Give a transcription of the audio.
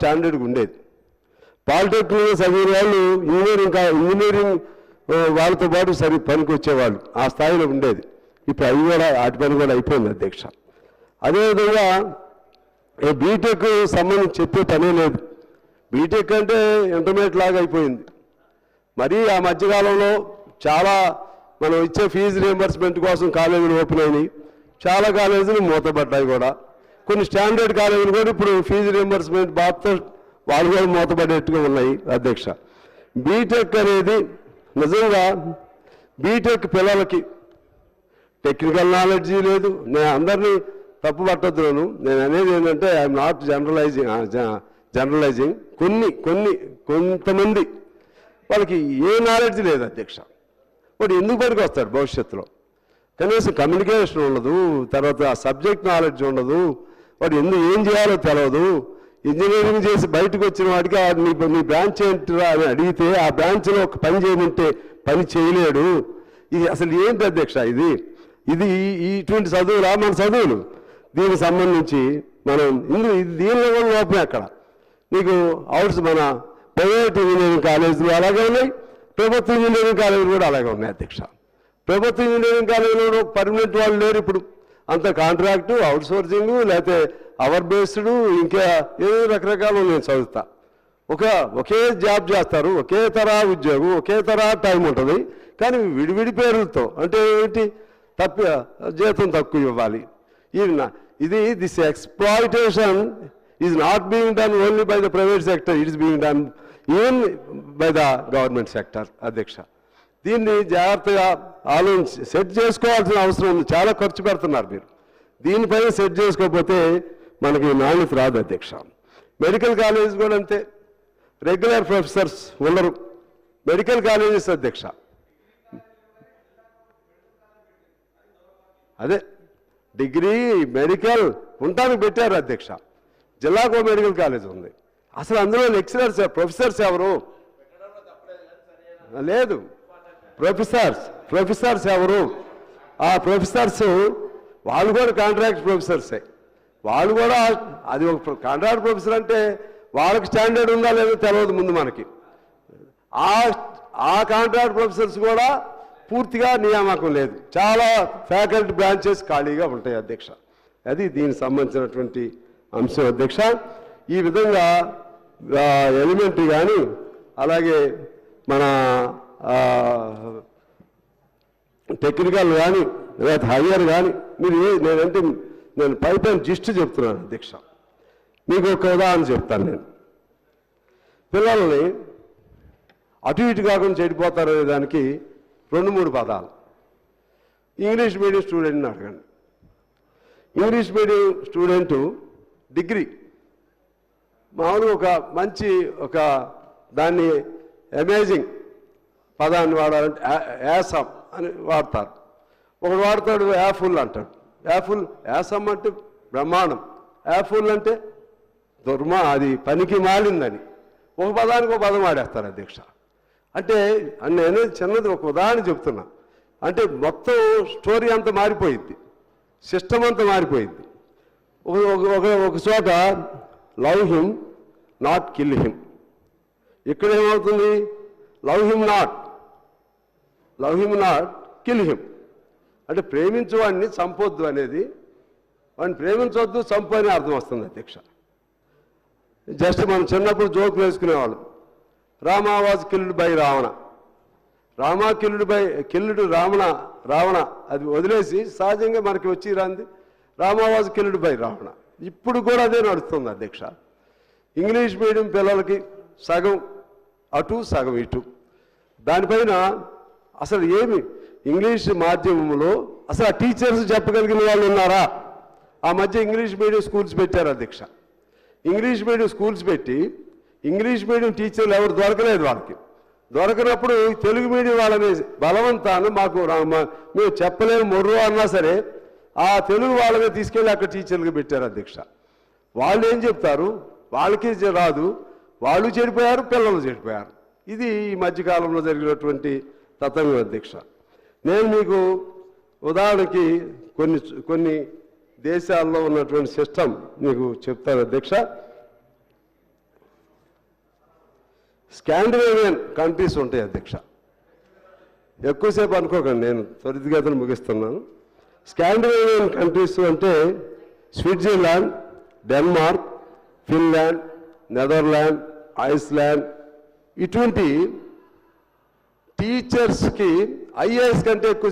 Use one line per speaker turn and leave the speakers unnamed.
స్టాండర్డ్గా ఉండేది. పాలిటెక్నిక్లో చదివిన వాళ్ళు ఇంజనీరింగ్ ఇంజనీరింగ్ వాళ్ళతో పాటు సరి పనికి వచ్చేవాళ్ళు ఆ స్థాయిలో ఉండేది. ఇప్పుడు అవి కూడా వాటి పని కూడా అయిపోయింది అధ్యక్ష. అదేవిధంగా బీటెక్ సంబంధించి చెప్పే పనే లేదు. బీటెక్ అంటే ఇంటర్మీడియట్ లాగా అయిపోయింది. మరి ఆ మధ్యకాలంలో చాలా మనం ఇచ్చే ఫీజు రియంబర్స్మెంట్ కోసం కాలేజీలు ఓపెన్ అయినాయి. చాలా కాలేజీలు మూతపడ్డాయి కూడా. కొన్ని స్టాండర్డ్ కాలేజీలు కూడా ఇప్పుడు ఫీజు రియంబర్స్మెంట్ బాధతో వాళ్ళు కూడా మూతపడేట్టుగా ఉన్నాయి అధ్యక్ష. బీటెక్ అనేది నిజంగా బీటెక్ పిల్లలకి టెక్నికల్ నాలెడ్జీ లేదు. నేను అందరినీ తప్పు పట్టద్దు నేను అనేది ఏంటంటే ఐఎమ్ నాట్ జనరలైజింగ్ జనరలైజింగ్ కొన్ని కొన్ని కొంతమంది వాళ్ళకి ఏ నాలెడ్జ్ లేదు అధ్యక్ష. వాడు ఎందుకు పనికి వస్తాడు భవిష్యత్తులో? కనీసం కమ్యూనికేషన్ ఉండదు తర్వాత ఆ సబ్జెక్ట్ నాలెడ్జ్ ఉండదు వాడు ఎందుకు ఏం చేయాలో తెలియదు ఇంజనీరింగ్ చేసి బయటకు వచ్చిన వాడికి మీ మీ బ్రాంచ్ ఏంటిరా అని అడిగితే ఆ బ్రాంచ్లో ఒక పని చేయమంటే పని చేయలేడు. ఇది అసలు ఏంటి అధ్యక్ష ఇది? ఇది ఇటువంటి చదువులా మన చదువులు? దీనికి సంబంధించి మనం ఇందులో ఇది దీనిలో కూడా లోపమే అక్కడ. నీకు అవుట్స్ మన ప్రైవేట్ ఇంజనీరింగ్ కాలేజీలు అలాగే ఉన్నాయి. ప్రభుత్వ ఇంజనీరింగ్ కాలేజీలు కూడా అలాగే ఉన్నాయి అధ్యక్ష. ప్రభుత్వ ఇంజనీరింగ్ కాలేజీలో పర్మనెంట్ వాళ్ళు లేరు ఇప్పుడు. అంత కాంట్రాక్టు అవుట్సోర్సింగ్ లేకపోతే అవర్ బేస్డ్ ఇంకా ఏదో రకరకాలు నేను చదువుతా. ఒక ఒకే జాబ్ చేస్తారు ఒకే తరహా ఉద్యోగం ఒకే తరహా టైం ఉంటుంది కానీ విడివిడి పేర్లతో అంటే ఏంటి? తప్ప జీతం తక్కువ ఇవ్వాలి. ఇది ఇది this exploitation is not being done only by the private sector it is being done even by the government sector అధ్యక్ష. దీన్ని జాగ్రత్తగా ఆలోచించి సెట్ చేసుకోవాల్సిన అవసరం ఉంది. చాలా ఖర్చు పెడుతున్నారు మీరు. దీనిపైన సెట్ చేసుకోకపోతే మనకి నాణ్యత రాదు అధ్యక్ష. మెడికల్ కాలేజ్ కూడా అంతే. రెగ్యులర్ ప్రొఫెసర్స్ ఉండరు. మెడికల్ కాలేజెస్ అధ్యక్ష. అదే డిగ్రీ మెడికల్ ఉంటానికి పెట్టారు అధ్యక్ష. జిల్లాకు మెడికల్ కాలేజ్ ఉంది. అసలు అందులో లెక్చరర్స్ ప్రొఫెసర్స్ ఎవరు? లేదు. ప్రొఫెసర్స్ ప్రొఫెసర్స్ ఎవరు? ఆ ప్రొఫెసర్స్ వాళ్ళు కూడా కాంట్రాక్ట్ ప్రొఫెసర్సే. వాళ్ళు కూడా అది ఒక కాంట్రాక్ట్ ప్రొఫెసర్ అంటే వాళ్ళకి స్టాండర్డ్ ఉందా లేదో తెలియదు ముందు మనకి. ఆ ఆ కాంట్రాక్ట్ ప్రొఫెసర్స్ కూడా పూర్తిగా నియామకం లేదు. చాలా ఫ్యాకల్టీ బ్రాంచెస్ ఖాళీగా ఉంటాయి అధ్యక్ష. అది దీనికి సంబంధించినటువంటి అంశం అధ్యక్ష. ఈ విధంగా ఎలిమెంటరీ కానీ అలాగే మన టెక్నికల్ కానీ లేదా హయ్యర్ కానీ మీరు ఏ నేనంటే నేను పైపైన జిస్ట్ చెప్తున్నాను అధ్యక్ష మీకు ఒక ఉదాహరణ చెప్తాను నేను. పిల్లల్ని అటు ఇటు కాకుండా చెడిపోతారు అనే దానికి రెండు మూడు పదాలు. ఇంగ్లీష్ మీడియం స్టూడెంట్ని అడగండి. English medium student degree. మామూలుగా ఒక మంచి ఒక దాన్ని అమేజింగ్ పదాన్ని వాడాలంటే యా- యాసం అని వాడతారు. ఒకడు వాడతాడు యాఫుల్ అంటాడు. యాఫుల్ యాసం అంటే బ్రహ్మాండం. యాఫుల్ అంటే దుర్మా అది పనికి మాలిందని. ఒక పదానికి ఒక పదం వాడేస్తారు అధ్యక్ష. అంటే నేను చిన్నది ఒక ఉదాహరణ చెప్తున్నా. అంటే మొత్తం స్టోరీ అంతా మారిపోయింది. సిస్టమ్ అంతా మారిపోయింది. ఒక ఒక- ఒక ఒక చోట love him not kill him. ఇక్కడ ఏమవుతుంది? Love him not. Love him not kill him. అంటే ప్రేమించు వాడిని చంపొద్దు అనేది వాడిని ప్రేమించవద్దు చంపు అని అర్థం వస్తుంది అధ్యక్ష. జస్ట్ మనం చిన్నప్పుడు joke వేసుకునేవాళ్ళం. Rama was killed by Ravana. Rama కిల్లుడు by కిల్లుడు రావణ రావణ అది వదిలేసి సహజంగా మనకి వచ్చి రాంది రామా వాజ్ కిల్లుడు బై రావణ. ఇప్పుడు కూడా అదే నడుస్తుంది అధ్యక్ష. ఇంగ్లీష్ మీడియం పిల్లలకి సగం అటు సగం ఇటు. దానిపైన అసలు ఏమి? ఇంగ్లీష్ మాధ్యమంలో అసలు ఆ టీచర్స్ చెప్పగలిగిన వాళ్ళు ఉన్నారా? ఆ మధ్య ఇంగ్లీష్ మీడియం స్కూల్స్ పెట్టారు అధ్యక్ష. ఇంగ్లీష్ మీడియం స్కూల్స్ పెట్టి ఇంగ్లీష్ మీడియం టీచర్లు ఎవరు దొరకలేదు వాళ్ళకి. దొరకనప్పుడు తెలుగు మీడియం వాళ్ళని బలవంతాన్ని మాకు రా- మేము చెప్పలేము మొర్రు అన్నా సరే ఆ తెలుగు వాళ్ళని తీసుకెళ్ళి అక్కడ టీచర్లుగా పెట్టారు అధ్యక్ష. వాళ్ళు ఏం చెప్తారు? వాళ్ళకి రాదు. వాళ్ళు చెడిపోయారు పిల్లలు చెడిపోయారు. ఇది ఈ మధ్యకాలంలో జరిగినటువంటి తతంగ అధ్యక్ష నేను మీకు ఉదాహరణకి కొన్ని కొన్ని దేశాల్లో ఉన్నటువంటి సిస్టమ్ మీకు చెప్తాను. అధ్యక్ష స్కాండినేవియన్ కంట్రీస్ ఉంటాయి అధ్యక్ష ఎక్కువసేపు అనుకోకండి నేను త్వరితగతిని ముగిస్తున్నాను. స్కాండినేవియన్ కంట్రీస్ అంటే Switzerland Denmark Finland Netherland Iceland ఇటువంటి టీచర్స్కి ఐఏఎస్ కంటే ఎక్కువ